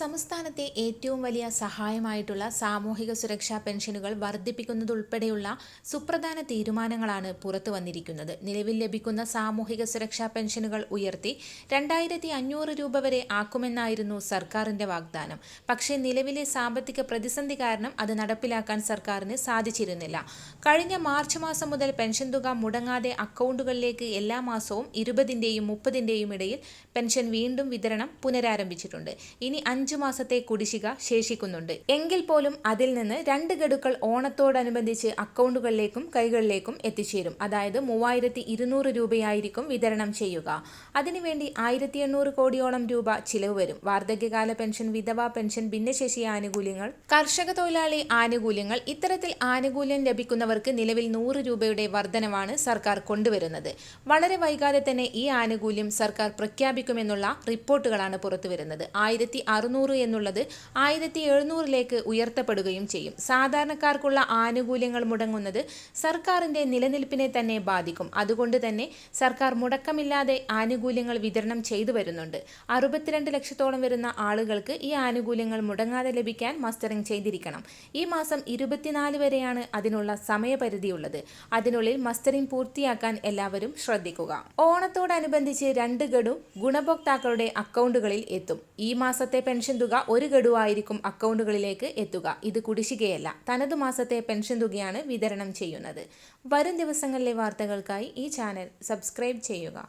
സംസ്ഥാനത്തെ ഏറ്റവും വലിയ സഹായമായിട്ടുള്ള സാമൂഹിക സുരക്ഷാ പെൻഷനുകൾ വർദ്ധിപ്പിക്കുന്നതുൾപ്പെടെയുള്ള സുപ്രധാന തീരുമാനങ്ങളാണ് പുറത്തു വന്നിരിക്കുന്നത്. നിലവിൽ ലഭിക്കുന്ന സാമൂഹിക സുരക്ഷാ പെൻഷനുകൾ ഉയർത്തി രണ്ടായിരത്തി അഞ്ഞൂറ് രൂപ വരെ ആക്കുമെന്നായിരുന്നു സർക്കാരിന്റെ വാഗ്ദാനം. പക്ഷേ നിലവിലെ സാമ്പത്തിക പ്രതിസന്ധി കാരണം അത് നടപ്പിലാക്കാൻ സർക്കാരിന് സാധിച്ചിരുന്നില്ല. കഴിഞ്ഞ മാർച്ച് മാസം മുതൽ പെൻഷൻ തുക മുടങ്ങാതെ അക്കൗണ്ടുകളിലേക്ക് എല്ലാ മാസവും ഇരുപതിന്റെയും മുപ്പതിന്റെയും ഇടയിൽ പെൻഷൻ വീണ്ടും വിതരണം പുനരാരംഭിച്ചിട്ടുണ്ട്. ഇനി അഞ്ചു മാസത്തെ കുടിശ്ശിക ശേഷിക്കുന്നുണ്ട്. എങ്കിൽ പോലും അതിൽ നിന്ന് രണ്ട് ഗഡുക്കൾ ഓണത്തോടനുബന്ധിച്ച് അക്കൗണ്ടുകളിലേക്കും കൈകളിലേക്കും എത്തിച്ചേരും. അതായത് മൂവായിരത്തി ഇരുന്നൂറ് രൂപയായിരിക്കും വിതരണം ചെയ്യുക. അതിനുവേണ്ടി ആയിരത്തി എണ്ണൂറ് കോടിയോളം രൂപ ചിലവ് വരും. വാർദ്ധക്യകാല പെൻഷൻ വിധവാ പെൻഷൻ ഭിന്നശേഷി ആനുകൂല്യങ്ങൾ കർഷക തൊഴിലാളി ആനുകൂല്യങ്ങൾ ഇത്തരത്തിൽ ആനുകൂല്യം ലഭിക്കുന്നവർക്ക് നിലവിൽ നൂറ് രൂപയുടെ വർധനവാണ് സർക്കാർ കൊണ്ടുവരുന്നത്. വളരെ വൈകാതെ തന്നെ ഈ ആനുകൂല്യം സർക്കാർ പ്രഖ്യാപിക്കുമെന്നുള്ള റിപ്പോർട്ടുകളാണ് പുറത്തുവരുന്നത്. ആയിരത്തി അറുന്നൂറ് എന്നുള്ളത് ആയിരത്തി എഴുന്നൂറിലേക്ക് ഉയർത്തപ്പെടുകയും ചെയ്യും. സാധാരണക്കാർക്കുള്ള ആനുകൂല്യങ്ങൾ മുടങ്ങുന്നത് സർക്കാരിന്റെ നിലനിൽപ്പിനെ തന്നെ ബാധിക്കും. അതുകൊണ്ട് തന്നെ സർക്കാർ മുടക്കമില്ലാതെ ആനുകൂല്യങ്ങൾ വിതരണം ചെയ്തു വരുന്നുണ്ട്. അറുപത്തിരണ്ട് ലക്ഷത്തോളം വരുന്ന ആളുകൾക്ക് ഈ ആനുകൂല്യങ്ങൾ മുടങ്ങാതെ ലഭിക്കാൻ മസ്റ്ററിംഗ് ചെയ്തിരിക്കണം. ഈ മാസം ഇരുപത്തിനാല് വരെയാണ് അതിനുള്ള സമയപരിധിയുള്ളത്. അതിനുള്ളിൽ മസ്റ്ററിംഗ് പൂർത്തിയാക്കാൻ എല്ലാവരും ശ്രദ്ധിക്കുക. ഓണത്തോടനുബന്ധിച്ച് രണ്ട് ഗഡു ഗുണഭോക്താക്കളുടെ അക്കൗണ്ടുകളിൽ എത്തും. ഈ മാസത്തെ പെൻഷൻ തുക ഒരു ഗഡുവായിരിക്കും അക്കൗണ്ടുകളിലേക്ക് എത്തുക. ഇത് കുടിശ്ശികയല്ല. തനതു മാസത്തെ പെൻഷൻ തുകയാണ് വിതരണം ചെയ്യുന്നത്. വരും ദിവസങ്ങളിലെ വാർത്തകൾക്കായി ഈ ചാനൽ സബ്സ്ക്രൈബ് ചെയ്യുക.